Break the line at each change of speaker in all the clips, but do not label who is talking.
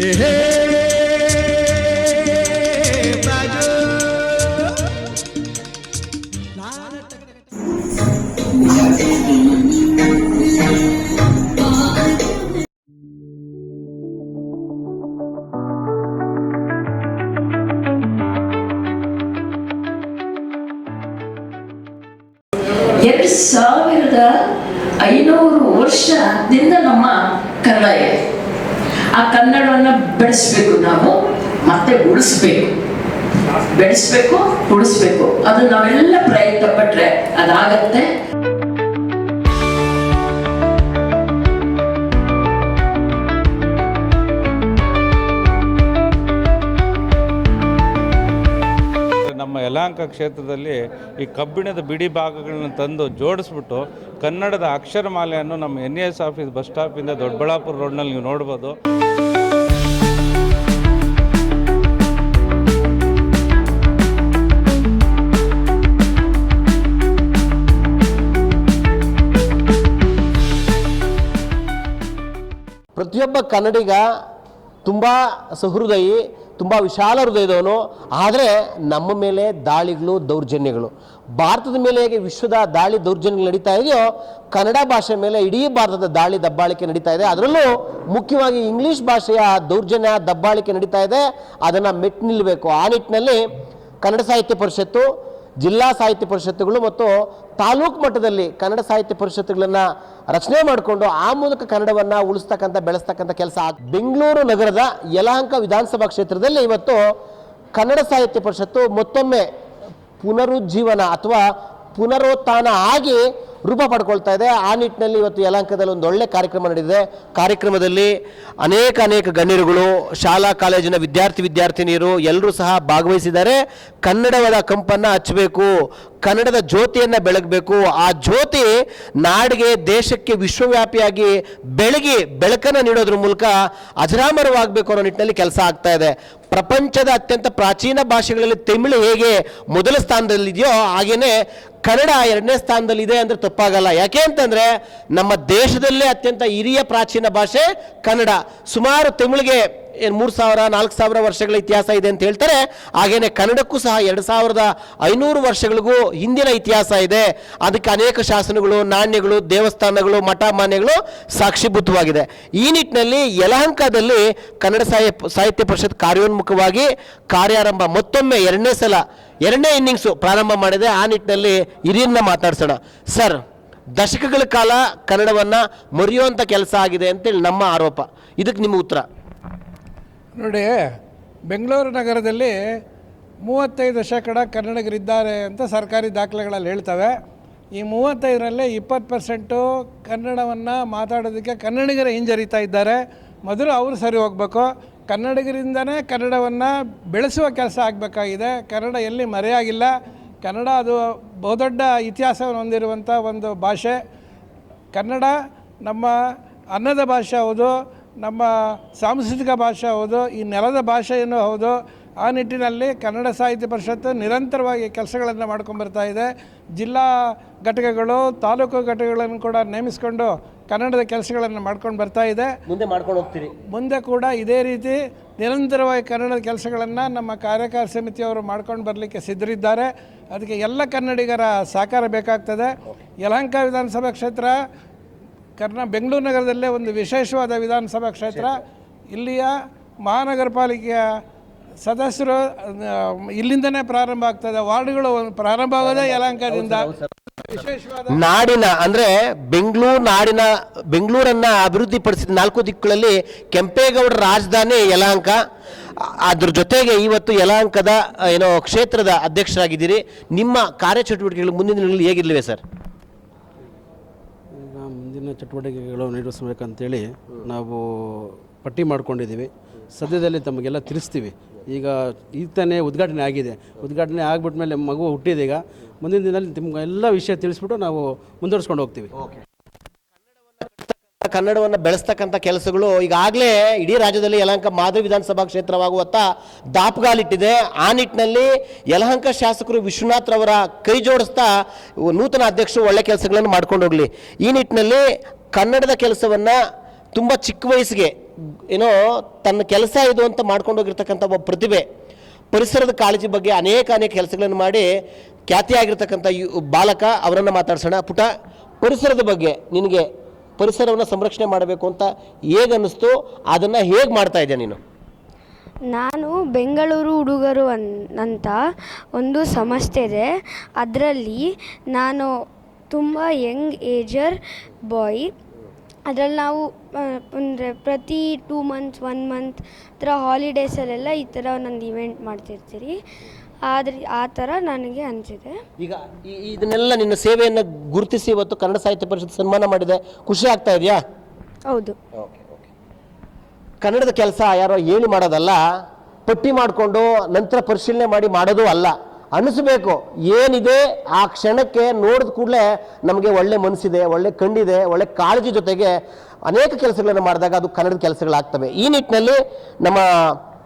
ಏಹೇ ಬಾಜು
ಎರಡು ಸಾವಿರದ ಐನೂರು ವರ್ಷದಿಂದ ನಮ್ಮ ಕನ್ನಡ ಇದೆ ಆ ಕನ್ನಡವನ್ನು ಬೆಳೆಸ್ಬೇಕು ನಾವು ಮತ್ತೆ ಉಳಿಸ್ಬೇಕು. ಬೆಳೆಸ್ಬೇಕು ಉಳಿಸ್ಬೇಕು. ಅದು ನಾವೆಲ್ಲ ಪ್ರಯತ್ನ ಪಟ್ರೆ ಅದಾಗತ್ತೆ.
ಯಲಹಂಕ ಕ್ಷೇತ್ರದಲ್ಲಿ ಈ ಕಬ್ಬಿಣದ ಬಿಡಿ ಭಾಗಗಳನ್ನು ತಂದು ಜೋಡಿಸ್ಬಿಟ್ಟು ಕನ್ನಡದ ಅಕ್ಷರಮಾಲೆಯನ್ನು ನಮ್ಮ ಎನ್ ಎಸ್ ಆಫೀಸ್ ಬಸ್ ಸ್ಟಾಪಿಂದ ದೊಡ್ಡಬಳ್ಳಾಪುರ ರೋಡ್ನಲ್ಲಿ ನೀವು ನೋಡ್ಬೋದು.
ಪ್ರತಿಯೊಬ್ಬ ಕನ್ನಡಿಗ ತುಂಬ ಸಹೃದಯಿ ತುಂಬ ವಿಶಾಲ ಹೃದಯದವನು ಆದರೆ ನಮ್ಮ ಮೇಲೆ ದಾಳಿಗಳು, ದೌರ್ಜನ್ಯಗಳು. ಭಾರತದ ಮೇಲೆ ಹೇಗೆ ವಿಶ್ವದ ದಾಳಿ, ದೌರ್ಜನ್ಯಗಳು ನಡೀತಾ ಇದೆಯೋ, ಕನ್ನಡ ಭಾಷೆ ಮೇಲೆ ಇಡೀ ಭಾರತದ ದಾಳಿ, ದಬ್ಬಾಳಿಕೆ ನಡೀತಾ ಇದೆ. ಅದರಲ್ಲೂ ಮುಖ್ಯವಾಗಿ ಇಂಗ್ಲೀಷ್ ಭಾಷೆಯ ದೌರ್ಜನ್ಯ, ದಬ್ಬಾಳಿಕೆ ನಡೀತಾ ಇದೆ. ಅದನ್ನು ಮೆಟ್ಟು ನಿಲ್ಲಬೇಕು ಆ ನಿಟ್ಟಿನಲ್ಲಿ ಕನ್ನಡ ಸಾಹಿತ್ಯ ಪರಿಷತ್ತು ಜಿಲ್ಲಾ ಸಾಹಿತ್ಯ ಪರಿಷತ್ತುಗಳು ಮತ್ತು ತಾಲೂಕು ಮಟ್ಟದಲ್ಲಿ ಕನ್ನಡ ಸಾಹಿತ್ಯ ಪರಿಷತ್ತುಗಳನ್ನು ರಚನೆ ಮಾಡಿಕೊಂಡು ಆ ಮೂಲಕ ಕನ್ನಡವನ್ನು ಉಳಿಸ್ತಕ್ಕಂಥ, ಬೆಳೆಸ್ತಕ್ಕಂಥ ಕೆಲಸ ಬೆಂಗಳೂರು ನಗರದ ಯಲಹಂಕ ವಿಧಾನಸಭಾ ಕ್ಷೇತ್ರದಲ್ಲಿ ಇವತ್ತು ಕನ್ನಡ ಸಾಹಿತ್ಯ ಪರಿಷತ್ತು ಮತ್ತೊಮ್ಮೆ ಪುನರುಜ್ಜೀವನ ಅಥವಾ ಪುನರುತ್ಥಾನ ಆಗಿ ರೂಪ ಪಡ್ಕೊಳ್ತಾ ಇದೆ. ಆ ನಿಟ್ಟಿನಲ್ಲಿ ಇವತ್ತು ಯಲಹಂಕದಲ್ಲಿ ಒಂದು ಒಳ್ಳೆ ಕಾರ್ಯಕ್ರಮ ನಡೆದಿದೆ. ಕಾರ್ಯಕ್ರಮದಲ್ಲಿ ಅನೇಕ ಅನೇಕ ಗಣ್ಯರುಗಳು, ಶಾಲಾ, ಕಾಲೇಜಿನ ವಿದ್ಯಾರ್ಥಿ, ವಿದ್ಯಾರ್ಥಿನಿಯರು ಎಲ್ಲರೂ ಸಹ ಭಾಗವಹಿಸಿದ್ದಾರೆ. ಕನ್ನಡವಾದ ಕಂಪನ್ನು ಹಚ್ಚಬೇಕು. ಕನ್ನಡದ ಜ್ಯೋತಿಯನ್ನು ಬೆಳಗಬೇಕು. ಆ ಜ್ಯೋತಿ ನಾಡಿಗೆ, ದೇಶಕ್ಕೆ ವಿಶ್ವವ್ಯಾಪಿಯಾಗಿ ಬೆಳಗಿ ಬೆಳಕನ್ನು ನೀಡೋದ್ರ ಮೂಲಕ ಅಜರಾಮರವಾಗಬೇಕು ಅನ್ನೋ ನಿಟ್ಟಿನಲ್ಲಿ ಕೆಲಸ ಆಗ್ತಾ ಇದೆ. ಪ್ರಪಂಚದ ಅತ್ಯಂತ ಪ್ರಾಚೀನ ಭಾಷೆಗಳಲ್ಲಿ ತಮಿಳು ಹೇಗೆ ಮೊದಲ ಸ್ಥಾನದಲ್ಲಿದೆಯೋ ಹಾಗೇನೆ ಕನ್ನಡ ಎರಡನೇ ಸ್ಥಾನದಲ್ಲಿದೆ ಅಂದರೆ ತಪ್ಪಾಗಲ್ಲ. ಯಾಕೆ ಅಂತಂದ್ರೆ ನಮ್ಮ ದೇಶದಲ್ಲೇ ಅತ್ಯಂತ ಹಿರಿಯ ಪ್ರಾಚೀನ ಭಾಷೆ ಕನ್ನಡ. ಸುಮಾರು ತಮಿಳಿಗೆ ಏನು ಮೂರು ಸಾವಿರ, ನಾಲ್ಕು ಸಾವಿರ ವರ್ಷಗಳ ಇತಿಹಾಸ ಇದೆ ಅಂತ ಹೇಳ್ತಾರೆ. ಹಾಗೇನೆ ಕನ್ನಡಕ್ಕೂ ಸಹ ಎರಡು ಸಾವಿರದ ಐನೂರು ವರ್ಷಗಳಿಗೂ ಹಿಂದಿನ ಇತಿಹಾಸ ಇದೆ. ಅದಕ್ಕೆ ಅನೇಕ ಶಾಸನಗಳು, ನಾಣ್ಯಗಳು, ದೇವಸ್ಥಾನಗಳು ಮಠ ಮಾನ್ಯಗಳು ಸಾಕ್ಷಿಭೂತವಾಗಿದೆ. ಈ ನಿಟ್ಟಿನಲ್ಲಿ ಯಲಹಂಕದಲ್ಲಿ ಕನ್ನಡ ಸಾಹಿತ್ಯ ಸಾಹಿತ್ಯ ಪರಿಷತ್ ಕಾರ್ಯೋನ್ಮುಖವಾಗಿ ಕಾರ್ಯಾರಂಭ ಮತ್ತೊಮ್ಮೆ ಎರಡನೇ ಸಲ, ಎರಡನೇ ಇನ್ನಿಂಗ್ಸು ಪ್ರಾರಂಭ ಮಾಡಿದೆ. ಆ ನಿಟ್ಟಿನಲ್ಲಿ ಹಿರಿಯನ್ನ ಮಾತಾಡ್ಸೋಣ. ಸರ್, ದಶಕಗಳ ಕಾಲ ಕನ್ನಡವನ್ನು ಮರೆಯುವಂಥ ಕೆಲಸ ಆಗಿದೆ ಅಂತೇಳಿ ನಮ್ಮ ಆರೋಪ. ಇದಕ್ಕೆ ನಿಮ್ಮ ಉತ್ತರ.
ನೋಡಿ, ಬೆಂಗಳೂರು ನಗರದಲ್ಲಿ ಮೂವತ್ತೈದು ಶೇಕಡ ಕನ್ನಡಿಗರಿದ್ದಾರೆ ಅಂತ ಸರ್ಕಾರಿ ದಾಖಲೆಗಳಲ್ಲಿ ಹೇಳ್ತವೆ. ಈ ಮೂವತ್ತೈದರಲ್ಲಿ ಇಪ್ಪತ್ತು ಪರ್ಸೆಂಟು ಕನ್ನಡವನ್ನು ಮಾತಾಡೋದಕ್ಕೆ ಕನ್ನಡಿಗರೇ ಹಿಂಜರಿತಾ ಇದ್ದಾರೆ. ಮೊದಲು ಅವರು ಸರಿ ಹೋಗಬೇಕು. ಕನ್ನಡಿಗರಿಂದನೇ ಕನ್ನಡವನ್ನು ಬೆಳೆಸುವ ಕೆಲಸ ಆಗಬೇಕಾಗಿದೆ. ಕನ್ನಡ ಎಲ್ಲಿ ಮರೆಯಾಗಿಲ್ಲ. ಕನ್ನಡ ಅದು ಬಹುದೊಡ್ಡ ಇತಿಹಾಸವನ್ನು ಹೊಂದಿರುವಂಥ ಒಂದು ಭಾಷೆ. ಕನ್ನಡ ನಮ್ಮ ಅನ್ನದ ಭಾಷೆ ಹೌದು. ನಮ್ಮ ಸಾಂಸ್ಕೃತಿಕ ಭಾಷೆ ಹೌದು ಈ ನೆಲದ ಭಾಷೆಯನ್ನು ಹೌದು ಆ ನಿಟ್ಟಿನಲ್ಲಿ ಕನ್ನಡ ಸಾಹಿತ್ಯ ಪರಿಷತ್ತು ನಿರಂತರವಾಗಿ ಕೆಲಸಗಳನ್ನು ಮಾಡ್ಕೊಂಬರ್ತಾ ಇದೆ. ಜಿಲ್ಲಾ ಘಟಕಗಳು ತಾಲೂಕು ಘಟಕಗಳನ್ನು ಕೂಡ ನೇಮಿಸಿಕೊಂಡು ಕನ್ನಡದ ಕೆಲಸಗಳನ್ನು ಮಾಡ್ಕೊಂಡು ಬರ್ತಾ ಇದೆ.
ಮುಂದೆ ಮಾಡ್ಕೊಂಡು ಹೋಗ್ತೀರಿ.
ಮುಂದೆ ಕೂಡ ಇದೇ ರೀತಿ ನಿರಂತರವಾಗಿ ಕನ್ನಡದ ಕೆಲಸಗಳನ್ನು ನಮ್ಮ ಕಾರ್ಯಕಾರಿ ಸಮಿತಿಯವರು ಮಾಡ್ಕೊಂಡು ಬರಲಿಕ್ಕೆ ಸಿದ್ಧರಿದ್ದಾರೆ. ಅದಕ್ಕೆ ಎಲ್ಲ ಕನ್ನಡಿಗರ ಸಹಕಾರ ಬೇಕಾಗ್ತದೆ. ಯಲಹಂಕ ವಿಧಾನಸಭಾ ಕ್ಷೇತ್ರ ಕರ್ನಾ ಬೆಂಗಳೂರು ನಗರದಲ್ಲೇ ಒಂದು ವಿಶೇಷವಾದ ವಿಧಾನಸಭಾ ಕ್ಷೇತ್ರ. ಇಲ್ಲಿಯ ಮಹಾನಗರ ಪಾಲಿಕೆಯ ಸದಸ್ಯರು ಇಲ್ಲಿಂದನೇ ಪ್ರಾರಂಭ ಆಗ್ತದೆ ವಾರ್ಡ್ಗಳು ಪ್ರಾರಂಭ ಆಗೋದೇ ಯಲಹಂಕದಿಂದ.
ನಾಡಿನ, ಅಂದ್ರೆ ಬೆಂಗಳೂರು ನಾಡಿನ, ಬೆಂಗಳೂರನ್ನ ಅಭಿವೃದ್ಧಿಪಡಿಸಿದ ನಾಲ್ಕು ದಿಕ್ಕುಗಳಲ್ಲಿ ಕೆಂಪೇಗೌಡರ ರಾಜಧಾನಿ ಯಲಹಂಕ. ಅದ್ರ ಜೊತೆಗೆ ಇವತ್ತು ಯಲಹಂಕದ, ಏನೋ ಕ್ಷೇತ್ರದ ಅಧ್ಯಕ್ಷರಾಗಿದ್ದೀರಿ. ನಿಮ್ಮ ಕಾರ್ಯಚಟುವಟಿಕೆಗಳು ಮುಂದಿನ ದಿನಗಳಲ್ಲಿ ಹೇಗಿರ್ಲಿವೆ ಸರ್?
ಮುಂದಿನ ಚಟುವಟಿಕೆಗಳು ನಿರ್ವಹಿಸಬೇಕಂತೇಳಿ ನಾವು ಪಟ್ಟಿ ಮಾಡಿಕೊಂಡಿದ್ದೀವಿ. ಸದ್ಯದಲ್ಲಿ ತಮಗೆಲ್ಲ ತಿಳಿಸ್ತೀವಿ. ಈಗ ಈಗ ಉದ್ಘಾಟನೆ ಆಗಿದೆ. ಉದ್ಘಾಟನೆ ಆಗಿಬಿಟ್ಮೇಲೆ ಮಗು ಹುಟ್ಟಿದೆ ಈಗ ಮುಂದಿನ ದಿನದಲ್ಲಿ ನಿಮ್ಗೆ ಎಲ್ಲ ವಿಷಯ ತಿಳಿಸ್ಬಿಟ್ಟು ನಾವು ಮುಂದುವರಿಸ್ಕೊಂಡು ಹೋಗ್ತೀವಿ.
ಕನ್ನಡವನ್ನು ಬೆಳೆಸ್ತಕ್ಕಂಥ ಕೆಲಸಗಳು ಈಗಾಗಲೇ ಇಡೀ ರಾಜ್ಯದಲ್ಲಿ ಯಲಹಂಕ ಮಾದರಿ ವಿಧಾನಸಭಾ ಕ್ಷೇತ್ರವಾಗುವತ್ತ ದಾಪುಗಾಲಿಟ್ಟಿದೆ. ಆ ನಿಟ್ಟಿನಲ್ಲಿ ಯಲಹಂಕ ಶಾಸಕರು ವಿಶ್ವನಾಥ್ ರವರ ಕೈ ಜೋಡಿಸ್ತಾ ನೂತನ ಅಧ್ಯಕ್ಷರು ಒಳ್ಳೆ ಕೆಲಸಗಳನ್ನು ಮಾಡ್ಕೊಂಡು ಹೋಗಲಿ. ಈ ನಿಟ್ಟಿನಲ್ಲಿ ಕನ್ನಡದ ಕೆಲಸವನ್ನು ತುಂಬ ಚಿಕ್ಕ ವಯಸ್ಸಿಗೆ ಏನೋ ತನ್ನ ಕೆಲಸ ಇದು ಅಂತ ಮಾಡ್ಕೊಂಡು ಹೋಗಿರ್ತಕ್ಕಂಥ ಒಬ್ಬ ಪ್ರತಿಭೆ ಪರಿಸರದ ಕಾಳಜಿ ಬಗ್ಗೆ ಅನೇಕ ಅನೇಕ ಕೆಲಸಗಳನ್ನು ಮಾಡಿ ಖ್ಯಾತಿಯಾಗಿರ್ತಕ್ಕಂಥ ಯು ಬಾಲಕ ಅವರನ್ನು ಮಾತಾಡ್ಸೋಣ. ಪುಟ, ಪರಿಸರದ ಬಗ್ಗೆ ನಿನಗೆ ಪರಿಸರವನ್ನು ಸಂರಕ್ಷಣೆ ಮಾಡಬೇಕು ಅಂತ ಹೇಗೆ ಅನ್ನಿಸ್ತು? ಅದನ್ನು ಹೇಗೆ ಮಾಡ್ತಾ ಇದ್ದೆ ನೀನು?
ನಾನು ಬೆಂಗಳೂರು ಹುಡುಗರು ಅನ್, ಅಂತ ಒಂದು ಸಂಸ್ಥೆ ಇದೆ. ಅದರಲ್ಲಿ ನಾನು ತುಂಬ ಯಂಗ್ ಏಜರ್ ಬಾಯ್. ಅದರಲ್ಲಿ ನಾವು ಅಂದರೆ ಪ್ರತಿ ಟೂ ಮಂತ್ಸ್, ಒನ್ ಮಂತ್ ಥರ ಹಾಲಿಡೇಸಲ್ಲೆಲ್ಲ ಈ ಥರ ಒಂದೊಂದು ಇವೆಂಟ್ ಮಾಡ್ತಿರ್ತೀರಿ. ಆದರೆ ಆ ಥರ ನನಗೆ ಅನಿಸಿದೆ.
ಈಗ ಈ- ಇದನ್ನೆಲ್ಲ ನಿನ್ನ ಸೇವೆಯನ್ನು ಗುರುತಿಸಿ ಇವತ್ತು ಕನ್ನಡ ಸಾಹಿತ್ಯ ಪರಿಷತ್ ಸನ್ಮಾನ ಮಾಡಿದೆ. ಖುಷಿ ಆಗ್ತಾ ಇದೆಯಾ?
ಹೌದು.
ಕನ್ನಡದ ಕೆಲಸ ಯಾರೋ ಹೇಳಿ ಮಾಡೋದಲ್ಲ ಪಟ್ಟಿ ಮಾಡಿಕೊಂಡು ನಂತರ ಪರಿಶೀಲನೆ ಮಾಡಿ ಮಾಡೋದು ಅಲ್ಲ. ಅನಿಸ್ಬೇಕು ಏನಿದೆ ಆ ಕ್ಷಣಕ್ಕೆ ನೋಡಿದ ಕೂಡಲೇ ನಮಗೆ ಒಳ್ಳೆ ಮನಸ್ಸಿದೆ ಒಳ್ಳೆ ಕಣ್ಣಿದೆ ಒಳ್ಳೆ ಕಾಳಜಿ ಜೊತೆಗೆ ಅನೇಕ ಕೆಲಸಗಳನ್ನು ಮಾಡಿದಾಗ ಅದು ಕನ್ನಡದ ಕೆಲಸಗಳಾಗ್ತವೆ. ಈ ನಿಟ್ಟಿನಲ್ಲಿ ನಮ್ಮ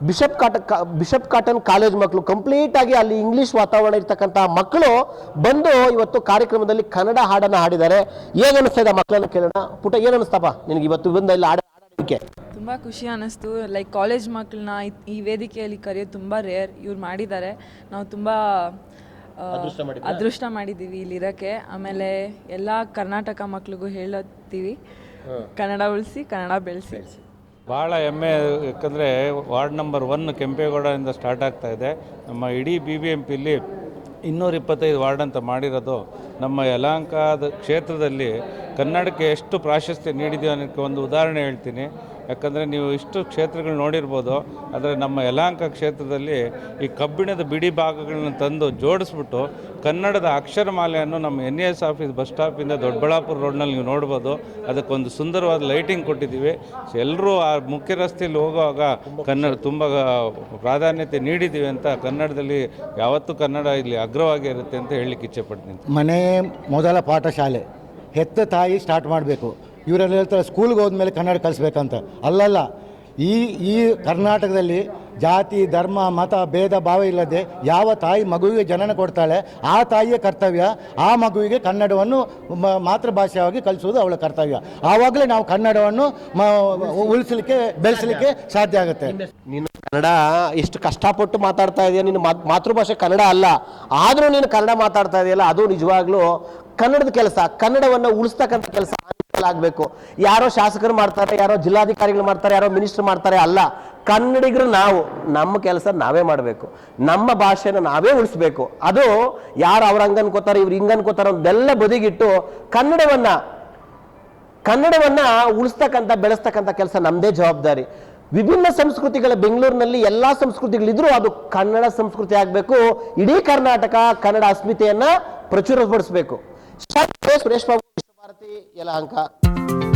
ಬಿಷಪ್ ಕಾಟ ಬಿಷಪ್ ಕಾಟನ್ ಕಾಲೇಜ್ ಮಕ್ಕಳು ಕಂಪ್ಲೀಟ್ ಆಗಿ ಅಲ್ಲಿ ಇಂಗ್ಲಿಷ್ ವಾತಾವರಣ ಇರ್ತಕ್ಕಂಥ ಮಕ್ಕಳು ಬಂದು ಇವತ್ತು ಕಾರ್ಯಕ್ರಮದಲ್ಲಿ ಕನ್ನಡ ಹಾಡನ್ನು ಹಾಡಿದ್ದಾರೆ. ಏನು ಅನಿಸ್ತಾ ಇದೆ ಮಕ್ಕಳನ್ನು ಕೇಳೋಣ. ಪುಟ ಏನು ಅನಿಸ್ತಪ್ಪ ನಿನಗೆ ಇವತ್ತು ಬಂದ ಇಲ್ಲಿ ಹಾಡ ಹಾಡೋದಕ್ಕೆ.
ತುಂಬ ಖುಷಿ ಅನ್ನಿಸ್ತು ಲೈಕ್ ಕಾಲೇಜ್ ಮಕ್ಕಳನ್ನ ಈ ವೇದಿಕೆಯಲ್ಲಿ ಕರೆಯೋದು ತುಂಬ ರೇರ್ ಇವ್ರು ಮಾಡಿದ್ದಾರೆ. ನಾವು ತುಂಬ ಅದೃಷ್ಟ ಮಾಡಿದ್ದೀವಿ ಇಲ್ಲಿರೋಕ್ಕೆ ಆಮೇಲೆ ಎಲ್ಲ ಕರ್ನಾಟಕ ಮಕ್ಕಳಿಗೂ ಹೇಳುತ್ತೀವಿ. ಕನ್ನಡ ಉಳಿಸಿ ಕನ್ನಡ ಬೆಳೆಸಿ.
ಭಾಳ ಹೆಮ್ಮೆ, ಯಾಕಂದರೆ ವಾರ್ಡ್ ನಂಬರ್ ಒನ್ ಕೆಂಪೇಗೌಡದಿಂದ ಸ್ಟಾರ್ಟ್ ಆಗ್ತಾ ಇದೆ. ನಮ್ಮ ಇಡೀ ಬಿ ಬಿ ಎಂ ಪಿಲಿ ಇನ್ನೂರ ಇಪ್ಪತ್ತೈದು ವಾರ್ಡ್ ಅಂತ ಮಾಡಿರೋದು. ನಮ್ಮ ಯಲಹಂಕದ ಕ್ಷೇತ್ರದಲ್ಲಿ ಕನ್ನಡಕ್ಕೆ ಎಷ್ಟು ಪ್ರಾಶಸ್ತ್ಯ ನೀಡಿದೆಯೋ ಅನ್ನೋಕ್ಕೆ ಒಂದು ಉದಾಹರಣೆ ಹೇಳ್ತೀನಿ. ಯಾಕಂದರೆ ನೀವು ಇಷ್ಟು ಕ್ಷೇತ್ರಗಳು ನೋಡಿರ್ಬೋದು, ಆದರೆ ನಮ್ಮ ಯಲಹಂಕ ಕ್ಷೇತ್ರದಲ್ಲಿ ಈ ಕಬ್ಬಿಣದ ಬಿಡಿ ಭಾಗಗಳನ್ನ ತಂದು ಜೋಡಿಸ್ಬಿಟ್ಟು ಕನ್ನಡದ ಅಕ್ಷರಮಾಲೆಯನ್ನು ನಮ್ಮ ಎನ್ ಎಸ್ ಆಫೀಸ್ ಬಸ್ ಸ್ಟಾಪಿಂದ ದೊಡ್ಡಬಳ್ಳಾಪುರ ರೋಡ್ನಲ್ಲಿ ನೀವು ನೋಡ್ಬೋದು. ಅದಕ್ಕೊಂದು ಸುಂದರವಾದ ಲೈಟಿಂಗ್ ಕೊಟ್ಟಿದ್ದೀವಿ. ಎಲ್ಲರೂ ಆ ಮುಖ್ಯ ರಸ್ತೆಯಲ್ಲಿ ಹೋಗುವಾಗ ಕನ್ನಡ ತುಂಬ ಪ್ರಾಧಾನ್ಯತೆ ನೀಡಿದ್ದೀವಿ ಅಂತ ಕನ್ನಡದಲ್ಲಿ ಯಾವತ್ತೂ ಕನ್ನಡ ಇಲ್ಲಿ ಅಗ್ರವಾಗಿ ಇರುತ್ತೆ ಅಂತ ಹೇಳಲಿಕ್ಕೆ ಇಚ್ಛೆಪಡ್ತೀನಿ
ಮನೆ ಮೊದಲ ಪಾಠಶಾಲೆ. ಹೆತ್ತ ತಾಯಿ ಸ್ಟಾರ್ಟ್ ಮಾಡಬೇಕು. ಇವರೆಲ್ಲ ಹೇಳ್ತಾರೆ ಸ್ಕೂಲ್ಗೆ ಹೋದ್ಮೇಲೆ ಕನ್ನಡ ಕಲಿಸ್ಬೇಕಂತ. ಅಲ್ಲಲ್ಲ, ಈ ಈ ಕರ್ನಾಟಕದಲ್ಲಿ ಜಾತಿ, ಧರ್ಮ, ಮತ, ಭೇದ, ಭಾವ ಇಲ್ಲದೆ ಯಾವ ತಾಯಿ ಮಗುವಿಗೆ ಜನನ ಕೊಡ್ತಾಳೆ, ಆ ತಾಯಿಯ ಕರ್ತವ್ಯ, ಆ ಮಗುವಿಗೆ ಕನ್ನಡವನ್ನು ಮಾತೃಭಾಷೆಯಾಗಿ ಕಲಿಸುವುದು ಅವಳ ಕರ್ತವ್ಯ. ಆವಾಗಲೇ ನಾವು ಕನ್ನಡವನ್ನು ಉಳಿಸಲಿಕ್ಕೆ, ಬೆಳೆಸಲಿಕ್ಕೆ ಸಾಧ್ಯ ಆಗುತ್ತೆ.
ನೀನು ಕನ್ನಡ ಎಷ್ಟು ಕಷ್ಟಪಟ್ಟು ಮಾತಾಡ್ತಾ ಇದೆಯಾ? ನಿನ್ನ ಮಾತೃಭಾಷೆ ಕನ್ನಡ ಅಲ್ಲ. ಆದರೂ ನೀನು ಕನ್ನಡ ಮಾತಾಡ್ತಾ ಇದೆಯಲ್ಲ, ಅದು ನಿಜವಾಗ್ಲೂ ಕನ್ನಡದ ಕೆಲಸ. ಕನ್ನಡವನ್ನು ಉಳಿಸ್ತಕ್ಕಂಥ ಕೆಲಸ. ಆಗಬೇಕು. ಯಾರೋ ಶಾಸಕರು ಮಾಡ್ತಾರೆ, ಯಾರೋ ಜಿಲ್ಲಾಧಿಕಾರಿಗಳು ಮಾಡ್ತಾರೆ, ಯಾರೋ ಮಿನಿಸ್ಟರ್ ಮಾಡ್ತಾರೆ ಅಲ್ಲ, ಕನ್ನಡಿಗರು ನಾವು, ನಮ್ಮ ಕೆಲಸ ನಾವೇ ಮಾಡಬೇಕು. ನಮ್ಮ ಭಾಷೆನ ನಾವೇ ಉಳಿಸ್ಬೇಕು. ಅದು ಯಾರು ಅವ್ರ ಹಂಗ ಅನ್ಕೋತಾರೆ, ಇವ್ರು ಹಿಂಗ ಅನ್ಕೋತಾರೆ ಅದೆಲ್ಲ ಬದಿಗಿಟ್ಟು ಕನ್ನಡವನ್ನ ಕನ್ನಡವನ್ನ ಉಳಿಸ್ತಕ್ಕಂಥ, ಬೆಳೆಸ್ತಕ್ಕಂಥ ಕೆಲಸ ನಮ್ಮದೇ ಜವಾಬ್ದಾರಿ. ವಿಭಿನ್ನ ಸಂಸ್ಕೃತಿಗಳ ಬೆಂಗಳೂರಿನಲ್ಲಿ ಎಲ್ಲಾ ಸಂಸ್ಕೃತಿಗಳಿದ್ರೂ ಅದು ಕನ್ನಡ ಸಂಸ್ಕೃತಿ ಆಗಬೇಕು. ಇಡೀ ಕರ್ನಾಟಕ ಕನ್ನಡ ಅಸ್ಮಿತೆಯನ್ನ ಪ್ರಚುರಪಡಿಸಬೇಕು. ಸುರೇಶ್ ಬಾಬು ವಿಶ್ವಭಾರತಿ ಯಲಹಂಕ